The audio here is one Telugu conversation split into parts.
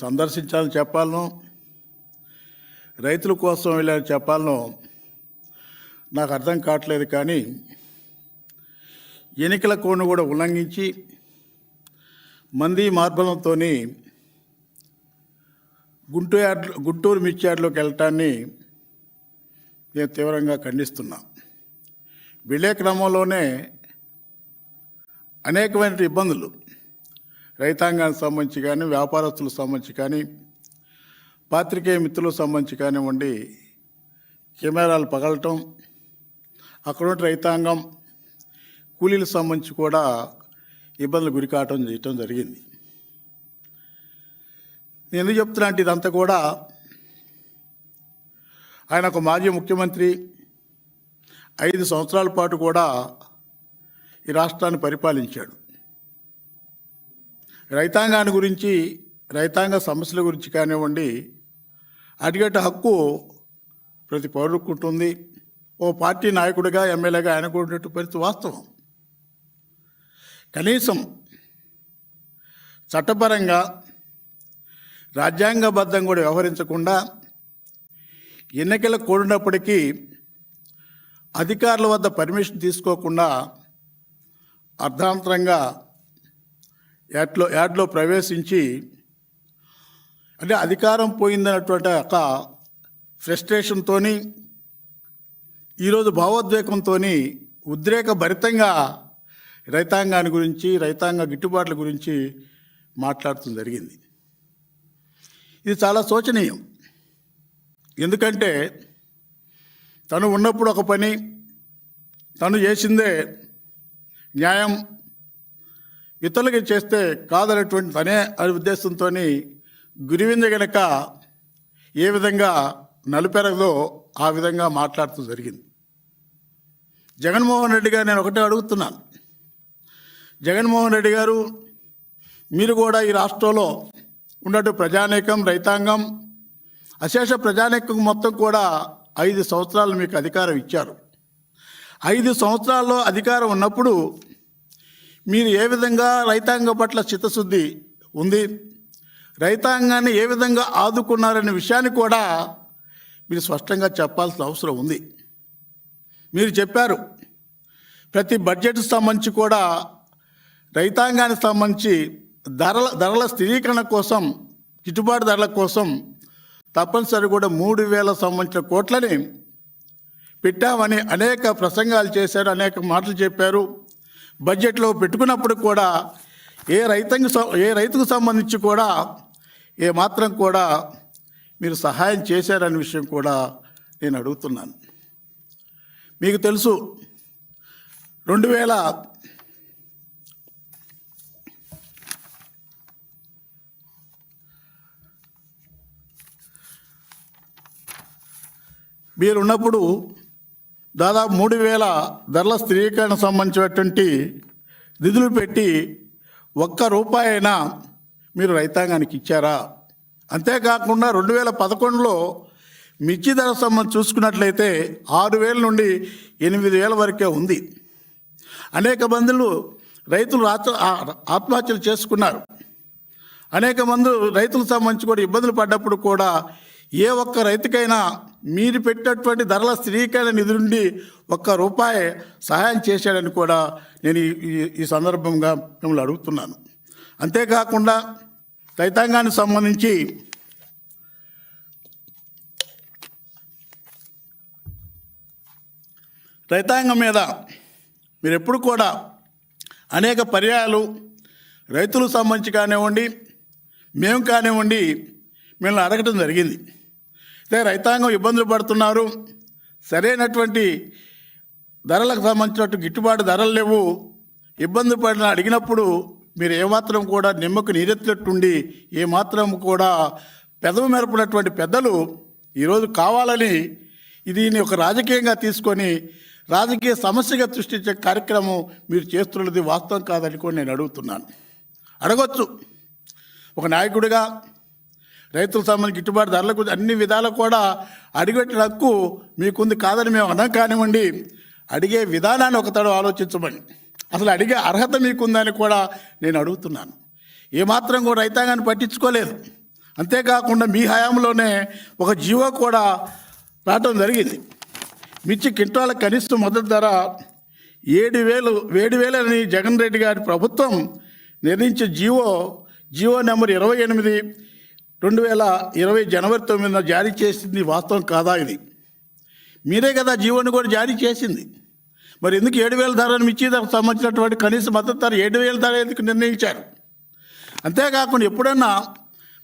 సందర్శించాలని చెప్పాలను. రైతుల కోసం వెళ్ళాలని చెప్పాలను. నాకు అర్థం కావట్లేదు కానీ ఎన్నికల కోడ్ను కూడా ఉల్లంఘించి మంది మార్బలంతో గుంటూరు యార్డ్ గుంటూరు మిర్చియార్డ్లోకి వెళ్ళటాన్ని నేను తీవ్రంగా ఖండిస్తున్నా. వెళ్ళే క్రమంలోనే అనేకమైన ఇబ్బందులు రైతాంగానికి సంబంధించి కానీ వ్యాపారస్తులకు సంబంధించి కానీ పాత్రికేయ మిత్రులకు సంబంధించి కానివ్వండి కెమెరాలు పగలటం అక్కడ ఉన్న రైతాంగం కూలీలకు సంబంధించి కూడా ఇబ్బందులు గురి కావటం చేయటం జరిగింది. నేను ఎందుకు చెప్తున్నా అంటే ఇదంతా కూడా ఆయన ఒక మాజీ ముఖ్యమంత్రి ఐదు సంవత్సరాల పాటు కూడా ఈ రాష్ట్రాన్ని పరిపాలించాడు. రైతాంగాన్ని గురించి రైతాంగ సమస్యల గురించి కానివ్వండి అడిగేట హక్కు ప్రతి పౌరుడికి ఉంటుంది ఓ పార్టీ నాయకుడిగా ఎమ్మెల్యేగా ఆయన ఉన్నట్టు పరిస్థితి వాస్తవం. కనీసం చట్టపరంగా రాజ్యాంగబద్ధం కూడా వ్యవహరించకుండా ఎన్నికలు కూడినప్పటికీ అధికారుల వద్ద పర్మిషన్ తీసుకోకుండా అర్ధాంతరంగా యాడ్లో యాడ్లో ప్రవేశించి అంటే అధికారం పోయిందన్నటువంటి ఒక ఫ్రస్ట్రేషన్తో ఈరోజు భావోద్వేగంతో ఉద్రేక భరితంగా రైతాంగాన్ని గురించి రైతాంగ గిట్టుబాట్ల గురించి మాట్లాడుతూ జరిగింది. ఇది చాలా శోచనీయం. ఎందుకంటే తను ఉన్నప్పుడు ఒక పని తను చేసిందే న్యాయం ఇతరులకి చేస్తే కాదనేటువంటి తనే అనే ఉద్దేశంతో గురివింద గనక ఏ విధంగా నలుపెరగదో ఆ విధంగా మాట్లాడుతూ జరిగింది. జగన్మోహన్ రెడ్డి గారు నేను ఒకటే అడుగుతున్నాను. జగన్మోహన్ రెడ్డి గారు మీరు కూడా ఈ రాష్ట్రంలో ఉన్నట్టు ప్రజానేకం రైతాంగం అశేష ప్రజానేకం మొత్తం కూడా ఐదు సంవత్సరాలు మీకు అధికారం ఇచ్చారు. ఐదు సంవత్సరాల్లో అధికారం ఉన్నప్పుడు మీరు ఏ విధంగా రైతాంగం పట్ల చిత్తశుద్ధి ఉంది రైతాంగాన్ని ఏ విధంగా ఆదుకున్నారనే విషయాన్ని కూడా మీరు స్పష్టంగా చెప్పాల్సిన అవసరం ఉంది. మీరు చెప్పారు ప్రతి బడ్జెట్ సంబంధించి కూడా రైతాంగానికి సంబంధించి ధరల ధరల స్థిరీకరణ కోసం గిట్టుబాటు ధరల కోసం తప్పనిసరి కూడా మూడు వేల సంబంధించిన కోట్లని పెట్టామని అనేక ప్రసంగాలు చేశారు అనేక మాటలు చెప్పారు. బడ్జెట్లో పెట్టుకున్నప్పుడు కూడా ఏ రైతంగి ఏ రైతుకు సంబంధించి కూడా ఏ మాత్రం కూడా మీరు సహాయం చేశారనే విషయం కూడా నేను అడుగుతున్నాను. మీకు తెలుసు రెండు వేల మీరున్నప్పుడు దాదాపు మూడు వేల ధరల స్థిరీకరణ సంబంధించినటువంటి నిధులు పెట్టి ఒక్క రూపాయి అయినా మీరు రైతాంగానికి ఇచ్చారా? అంతేకాకుండా రెండు వేల పదకొండులో మిర్చి ధర సంబంధం చూసుకున్నట్లయితే ఆరు వేల నుండి ఎనిమిది వేల వరకే ఉంది. అనేక మందులు రైతులు ఆత్మహత్యలు చేసుకున్నారు. అనేక మంది రైతులకు సంబంధించి కూడా ఇబ్బందులు పడ్డప్పుడు కూడా ఏ ఒక్క రైతుకైనా మీరు పెట్టినటువంటి ధరల స్థిరీకరణ నిధి నుండి ఒక్క రూపాయి సహాయం చేశాడని కూడా నేను ఈ ఈ సందర్భంగా మిమ్మల్ని అడుగుతున్నాను. అంతేకాకుండా రైతాంగానికి సంబంధించి రైతాంగం మీద మీరు ఎప్పుడు కూడా అనేక పర్యాయాలు రైతులకు సంబంధించి కానివ్వండి మేము కానివ్వండి మిమ్మల్ని అడగటం జరిగింది. అయితే రైతాంగం ఇబ్బందులు పడుతున్నారు. సరైనటువంటి ధరలకు సంబంధించినట్టు గిట్టుబాటు ధరలు లేవు. ఇబ్బంది పడిన అడిగినప్పుడు మీరు ఏమాత్రం కూడా నిమ్మకు నీరెత్తినట్టుండి ఏమాత్రం కూడా పెదవి మెరపునటువంటి పెద్దలు ఈరోజు కావాలని దీన్ని ఒక రాజకీయంగా తీసుకొని రాజకీయ సమస్యగా సృష్టించే కార్యక్రమం మీరు చేస్తున్నది వాస్తవం కాదని కూడా నేను అడుగుతున్నాను. అడగొచ్చు. ఒక నాయకుడిగా రైతుల సంబంధించి గిట్టుబాటు ధరలకు అన్ని విధాలు కూడా అడిగేట హక్కు మీకుంది కాదని మేము అనం కానివ్వండి. అడిగే విధానాన్ని ఒకతడు ఆలోచించమని. అసలు అడిగే అర్హత మీకుందని కూడా నేను అడుగుతున్నాను. ఏమాత్రం కూడా రైతాంగాన్ని పట్టించుకోలేదు. అంతేకాకుండా మీ హయాంలోనే ఒక జీవో కూడా రావటం జరిగింది. మిర్చి కింటాల కనిష్ట మద్దతు ధర ఏడు వేలు ఏడు వేలని జగన్ రెడ్డి గారి ప్రభుత్వం నిర్ణయించే జీవో జీవో నెంబర్ ఇరవై ఎనిమిది రెండు వేల ఇరవై జనవరి తొమ్మిదిన జారీ చేసింది వాస్తవం కాదా ఇది? మీరే కదా జీవోని కూడా జారీ చేసింది. మరి ఎందుకు ఏడు వేల ధరను మిర్చి దానికి సంబంధించినటువంటి కనీస మద్దతు ధర ఏడు వేల ధర ఎందుకు నిర్ణయించారు? అంతేకాకుండా ఎప్పుడన్నా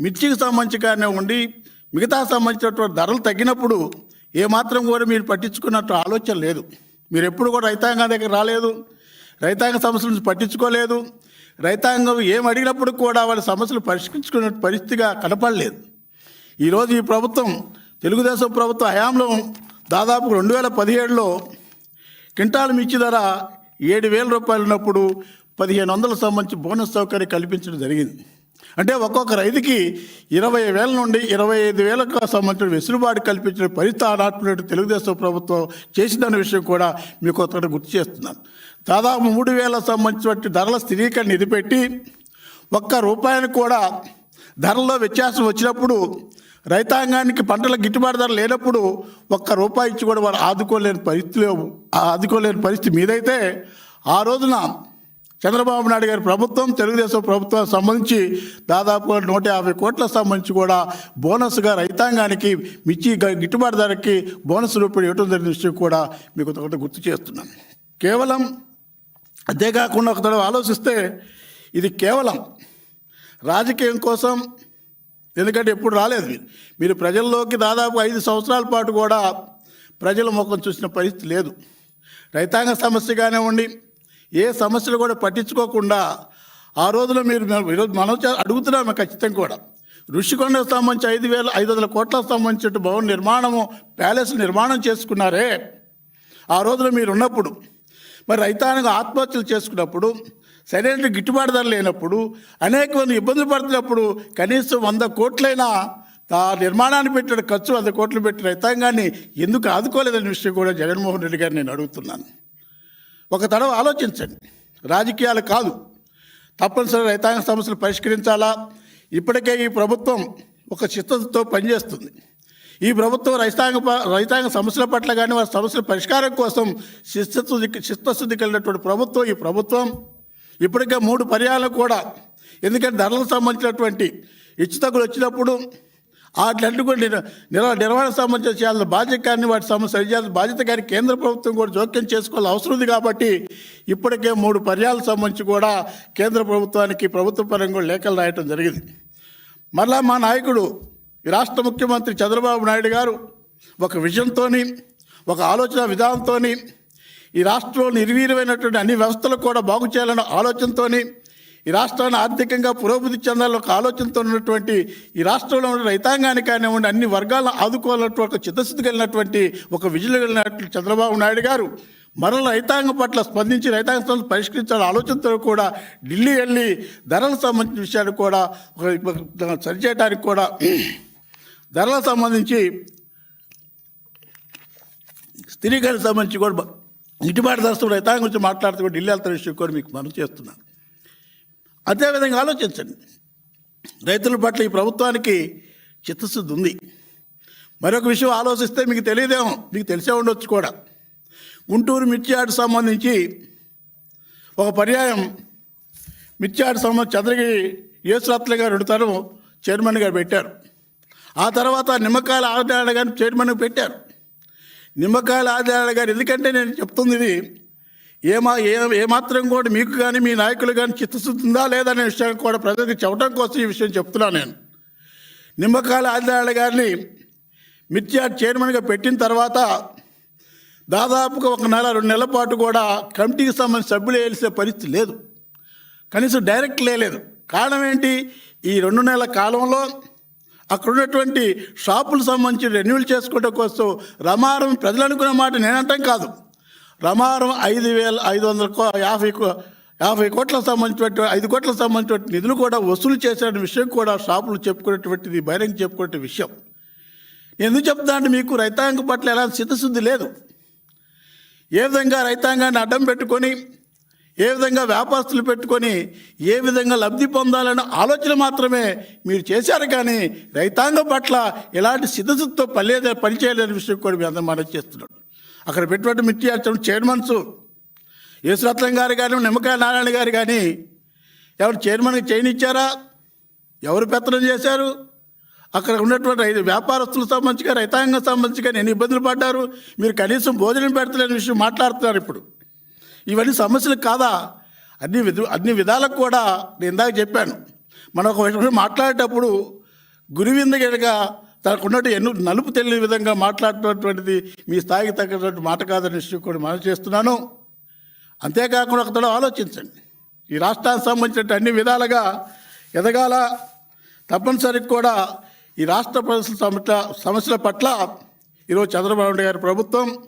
మిర్చికి సంబంధించి ఉండి మిగతా సంబంధించినటువంటి ధరలు తగ్గినప్పుడు ఏమాత్రం కూడా మీరు పట్టించుకున్నట్టు ఆలోచన లేదు. మీరు ఎప్పుడు కూడా రైతాంగం దగ్గర రాలేదు. రైతాంగ సమస్యల నుంచి పట్టించుకోలేదు. రైతాంగం ఏం అడిగినప్పుడు కూడా వాళ్ళ సమస్యలు పరిష్కరించుకునే పరిస్థితిగా కనపడలేదు. ఈరోజు ఈ ప్రభుత్వం తెలుగుదేశం ప్రభుత్వ హయాంలో దాదాపు రెండు వేల పదిహేడులో క్వింటాల్ మిర్చి ధర ఏడు వేల రూపాయలు ఉన్నప్పుడు పదిహేను వందల సంబంధించి బోనస్ సౌకర్యం కల్పించడం జరిగింది. అంటే ఒక్కొక్క రైతుకి ఇరవై వేల నుండి ఇరవై ఐదు వేలకు సంబంధించిన వెసులుబాటు కల్పించిన పరిస్థితి ఆనాటి తెలుగుదేశం ప్రభుత్వం చేసిందన్న విషయం కూడా మీకు ఒకటి గుర్తు చేస్తున్నాను. దాదాపు మూడు వేల సంబంధించినటువంటి ధరల స్థిరీకరణ ఇది పెట్టి ఒక్క రూపాయిని కూడా ధరల్లో వ్యత్యాసం వచ్చినప్పుడు రైతాంగానికి పంటల గిట్టుబాటు ధర లేనప్పుడు ఒక్క రూపాయి ఇచ్చి కూడా వారు ఆదుకోలేని పరిస్థితి ఆదుకోలేని పరిస్థితి మీదైతే ఆ రోజున చంద్రబాబు నాయుడు గారి ప్రభుత్వం తెలుగుదేశం ప్రభుత్వం సంబంధించి దాదాపు నూట యాభై కోట్ల సంబంధించి కూడా బోనస్గా రైతాంగానికి మిర్చి గిట్టుబాటు ధరకి బోనస్ రూపాయలు ఇవ్వడం జరిగిన విషయం కూడా మీకు ఒకటి గుర్తు చేస్తున్నాను. కేవలం అంతేకాకుండా ఒక తడవ ఆలోచిస్తే ఇది కేవలం రాజకీయం కోసం ఎందుకంటే ఎప్పుడు రాలేదు మీరు. మీరు ప్రజల్లోకి దాదాపు ఐదు సంవత్సరాల పాటు కూడా ప్రజల ముఖం చూసిన పరిస్థితి లేదు. రైతాంగ సమస్య కానివ్వండి ఏ సమస్యలు కూడా పట్టించుకోకుండా ఆ రోజున మీరు మేము ఈరోజు మనం అడుగుతున్నాము ఖచ్చితంగా కూడా. ఋషికొండకు సంబంధించి ఐదు వేల ఐదు వందల కోట్లకు సంబంధించిన భవన నిర్మాణము ప్యాలెస్ నిర్మాణం చేసుకున్నారే. ఆ రోజున మీరు ఉన్నప్పుడు మరి రైతాంగం ఆత్మహత్యలు చేసుకున్నప్పుడు సరైన గిట్టుబాటు ధర లేనప్పుడు అనేక మంది ఇబ్బందులు పడుతున్నప్పుడు కనీసం వంద కోట్లైనా ఆ నిర్మాణాన్ని పెట్టిన ఖర్చు వంద కోట్లు పెట్టి రైతాంగాన్ని ఎందుకు ఆదుకోలేదనే విషయం కూడా జగన్మోహన్ రెడ్డి గారు నేను అడుగుతున్నాను. ఒక తడవ ఆలోచించండి. రాజకీయాలు కాదు. తప్పనిసరి రైతాంగ సమస్యలు పరిష్కరించాలా? ఇప్పటికే ఈ ప్రభుత్వం ఒక చిత్తతో పనిచేస్తుంది. ఈ ప్రభుత్వం రైతాంగ ప- రైతాంగ సమస్యల పట్ల కానీ వారి సమస్యల పరిష్కారం కోసం శిస్తశుద్ధి శిస్తశుద్ధి కలిగినటువంటి ప్రభుత్వం ఈ ప్రభుత్వం ఇప్పటికే మూడు పర్యాలు కూడా ఎందుకంటే ధరలకు సంబంధించినటువంటి హెచ్చుతగ్గులు వచ్చినప్పుడు వాటిలన్నీ కూడా నిర్వ నిర్వహణ సంబంధించిన చేయాల్సిన బాధ్యత కానీ వాటి సమస్య చేయాల్సిన బాధ్యత కానీ కేంద్ర ప్రభుత్వం కూడా జోక్యం చేసుకోవాల్సిన అవసరం ఉంది కాబట్టి ఇప్పటికే మూడు పర్యాలకు సంబంధించి కూడా కేంద్ర ప్రభుత్వానికి ప్రభుత్వ పరంగా లేఖలు రాయటం జరిగింది. మరలా మా నాయకుడు ఈ రాష్ట్ర ముఖ్యమంత్రి చంద్రబాబు నాయుడు గారు ఒక విజన్తో ఒక ఆలోచన విధానంతో ఈ రాష్ట్రంలో నిర్వీర్యమైనటువంటి అన్ని వ్యవస్థలు కూడా బాగు చేయాలన్న ఆలోచనతోని ఈ రాష్ట్రాన్ని ఆర్థికంగా పురోభివృద్ధి చెందాలని ఒక ఆలోచనతో ఉన్నటువంటి ఈ రాష్ట్రంలో ఉన్న రైతాంగానికి కానివ్వండి అన్ని వర్గాలను ఆదుకోవాలన్నటువంటి ఒక చిత్తశుద్ధి కలిగినటువంటి ఒక విజులు కలిగినటువంటి చంద్రబాబు నాయుడు గారు మరల రైతాంగం పట్ల స్పందించి రైతాంగ సమస్యలు పరిష్కరించాలని ఆలోచనతో కూడా ఢిల్లీ వెళ్ళి ధరలకు సంబంధించిన విషయాలు కూడా సరిచేయడానికి కూడా ధరలకు సంబంధించి స్థిరీకరణ సంబంధించి కూడా ఇటుబాటు గిట్టుబాటు ధరతో రైతాంగం గురించి మాట్లాడుతూ కూడా ఢిల్లీ వెళ్తున్న విషయం కూడా మీకు మనం చేస్తున్నాను. అదేవిధంగా ఆలోచించండి. రైతుల పట్ల ఈ ప్రభుత్వానికి చిత్తశుద్ధి ఉంది. మరొక విషయం ఆలోచిస్తే మీకు తెలియదేమో మీకు తెలిసే ఉండొచ్చు కూడా. గుంటూరు మిర్చి ఆట సంబంధించి ఒక పర్యాయం మిర్చి ఆట సంబంధించి చంద్రగిరి యేసురత్న గారు రెండు తరం చైర్మన్గా పెట్టారు. ఆ తర్వాత నిమ్మకాయల ఆదాయాల గారిని చైర్మన్గా పెట్టారు. నిమ్మకాయల ఆదాయాల గారు ఎందుకంటే నేను చెప్తుంది ఇది ఏమా ఏ ఏమాత్రం కూడా మీకు కానీ మీ నాయకులు కానీ చిత్తశుద్ధి లేదనే విషయాన్ని కూడా ప్రజలకు చెప్పడం కోసం ఈ విషయం చెప్తున్నాను నేను. నిమ్మకాయల ఆదాయాల గారిని మిర్చి చైర్మన్గా పెట్టిన తర్వాత దాదాపుగా ఒక నెల రెండు నెలల పాటు కూడా కమిటీకి సంబంధించిన సభ్యులు వేసే పరిస్థితి లేదు. కనీసం డైరెక్ట్ లేదు కారణం ఏంటి? ఈ రెండు నెలల కాలంలో అక్కడ ఉన్నటువంటి షాపులకు సంబంధించి రెన్యూల్ చేసుకోవడం కోసం రమారం ప్రజలు అనుకున్న మాట నేనంటాం కాదు. రమారం ఐదు వేల ఐదు వందల కో యాభై కో- యాభై కోట్లకు సంబంధించినటువంటి ఐదు కోట్లకు సంబంధించినటువంటి నిధులు కూడా వసూలు చేసిన విషయం కూడా షాపులు చెప్పుకునేటువంటిది బహిరంగ చెప్పుకునే విషయం. ఎందుకు చెప్తా అంటే మీకు రైతాంగం పట్ల ఎలాంటి సిద్ధశుద్ధి లేదు. ఏ విధంగా రైతాంగాన్ని అడ్డం పెట్టుకొని ఏ విధంగా వ్యాపారస్తులు పెట్టుకొని ఏ విధంగా లబ్ధి పొందాలన్న ఆలోచన మాత్రమే మీరు చేశారు కానీ రైతాంగం పట్ల ఎలాంటి సిద్ధశుద్ధితో పనిచేయ పనిచేయలేని విషయం కూడా మీ అందరం మనం చేస్తున్నాడు అక్కడ పెట్టుబడి మిర్చి యాచం చైర్మన్స్ యేసురత్నం గారు కానీ నిమ్మకాయ నారాయణ గారు కానీ ఎవరు చైర్మన్కి చేయనిచ్చారా? ఎవరు పెత్తనం చేశారు? అక్కడ ఉన్నటువంటి రైతు వ్యాపారస్తులకు సంబంధించి రైతాంగం సంబంధించి కానీ ఎన్ని ఇబ్బందులు పడ్డారు? మీరు కనీసం భోజనం పెడతలేని విషయం మాట్లాడుతున్నారు ఇప్పుడు. ఇవన్నీ సమస్యలు కాదా? అన్ని విధ అన్ని విధాలకు కూడా నేను ఇందాక చెప్పాను. మనం ఒక మాట్లాడేటప్పుడు గురువింద తనకున్నట్టు ఎన్ను ఎన్నో నలుపు తెలియని విధంగా మాట్లాడేటువంటిది మీ స్థాయికి తగ్గినటువంటి మాట కాదని విషయం కూడా మనం చేస్తున్నాను. అంతేకాకుండా ఒకతడు ఆలోచించండి. ఈ రాష్ట్రానికి సంబంధించిన అన్ని విధాలుగా ఎదగాల తప్పనిసరికి కూడా ఈ రాష్ట్ర ప్రజల సమస్య సమస్యల పట్ల ఈరోజు చంద్రబాబు నాయుడు గారి ప్రభుత్వం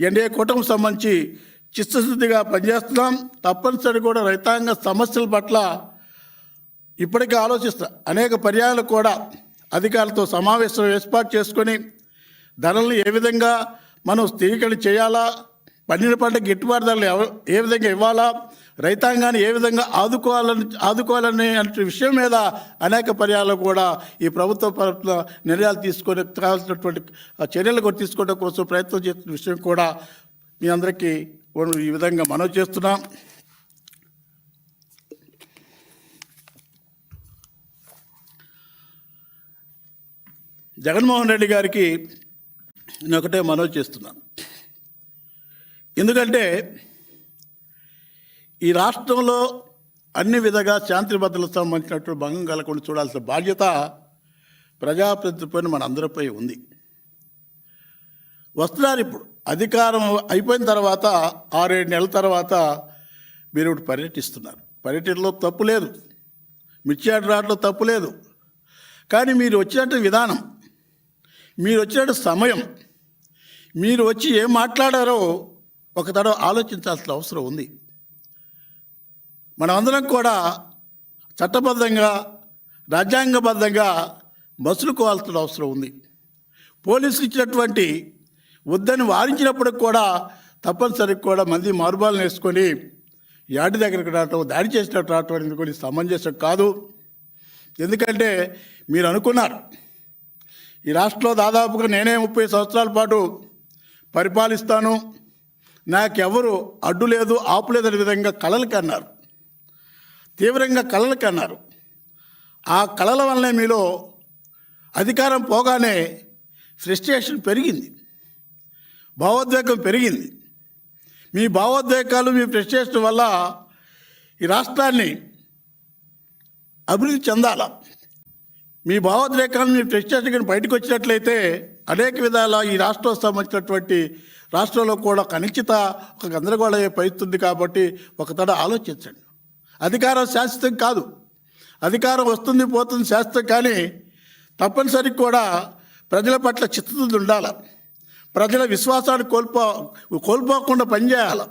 ఎన్డీఏ కూటమికి సంబంధించి చిత్తశుద్ధిగా పనిచేస్తున్నాం. తప్పనిసరి కూడా రైతాంగ సమస్యల పట్ల ఇప్పటికే ఆలోచిస్తా అనేక పర్యాయాలు కూడా అధికారులతో సమావేశం ఏర్పాటు చేసుకొని ధరలను ఏ విధంగా మనం స్థిరీకరణ చేయాలా పండిన పంట గిట్టుబాటు ధరలు ఏ విధంగా ఇవ్వాలా రైతాంగాన్ని ఏ విధంగా ఆదుకోవాలని ఆదుకోవాలనే అనే విషయం మీద అనేక పర్యాలు కూడా ఈ ప్రభుత్వ పట్ల నిర్ణయాలు తీసుకొని కావాల్సినటువంటి ఆ చర్యలు కూడా తీసుకోవడం కోసం ప్రయత్నం చేస్తున్న విషయం కూడా మీ అందరికీ ఈ విధంగా మనవి చేస్తున్నాం. జగన్మోహన్ రెడ్డి గారికి నేను ఒకటే మనవి చేస్తున్నాను ఎందుకంటే ఈ రాష్ట్రంలో అన్ని విధంగా శాంతి భద్రతలకు సంబంధించినటువంటి భంగం కలగకుండా చూడాల్సిన బాధ్యత ప్రజాప్రతిపైన మన అందరిపై ఉంది. వస్తున్నారు ఇప్పుడు. అధికారం అయిపోయిన తర్వాత ఆరేడు నెలల తర్వాత మీరు ఇప్పుడు పర్యటిస్తున్నారు. పర్యటనలో తప్పు లేదు. మిర్చియాడు రావడంలో తప్పు లేదు. కానీ మీరు వచ్చినట్టు విధానం మీరు వచ్చినట్టు సమయం మీరు వచ్చి ఏం మాట్లాడారో ఒక తడవ ఆలోచించాల్సిన అవసరం ఉంది. మనమందరం కూడా చట్టబద్ధంగా రాజ్యాంగబద్ధంగా మసులుకోవాల్సిన అవసరం ఉంది. పోలీసులు ఇచ్చినటువంటి వద్దని వారించినప్పటికి కూడా తప్పనిసరికి కూడా మంది మార్బాలను వేసుకొని యాడి దగ్గరికి రావటం దాడి చేసినట్టు రావటం అనేది కొన్ని సమంజసం కాదు. ఎందుకంటే మీరు అనుకున్నారు ఈ రాష్ట్రంలో దాదాపుగా నేనే ముప్పై సంవత్సరాల పాటు పరిపాలిస్తాను నాకెవరు అడ్డు లేదు ఆపు విధంగా కళలు కన్నారు తీవ్రంగా కళలు కన్నారు. ఆ కళల వల్లనే మీలో అధికారం పోగానే ఫ్రస్ట్రేషన్ పెరిగింది. భావోద్వేగం పెరిగింది. మీ భావోద్వేగాలు మీ ప్రశ్నించడం వల్ల ఈ రాష్ట్రాన్ని అభివృద్ధి చెందాల? మీ భావోద్వేగాలు మీ ప్రశ్నించడం బయటకు వచ్చినట్లయితే అనేక విధాల ఈ రాష్ట్రం సంబంధించినటువంటి రాష్ట్రంలో కూడా ఒక అనిశ్చిత ఒక గందరగోళ పరిస్థితుంది కాబట్టి ఒక తడ ఆలోచించండి. అధికారం శాశ్వతం కాదు. అధికారం వస్తుంది పోతుంది శాశ్వతం కానీ తప్పనిసరి కూడా ప్రజల పట్ల చిత్తశుద్ధి ఉండాలి? ప్రజల విశ్వాసాన్ని కోల్పో కోల్పోకుండా పనిచేయాలి.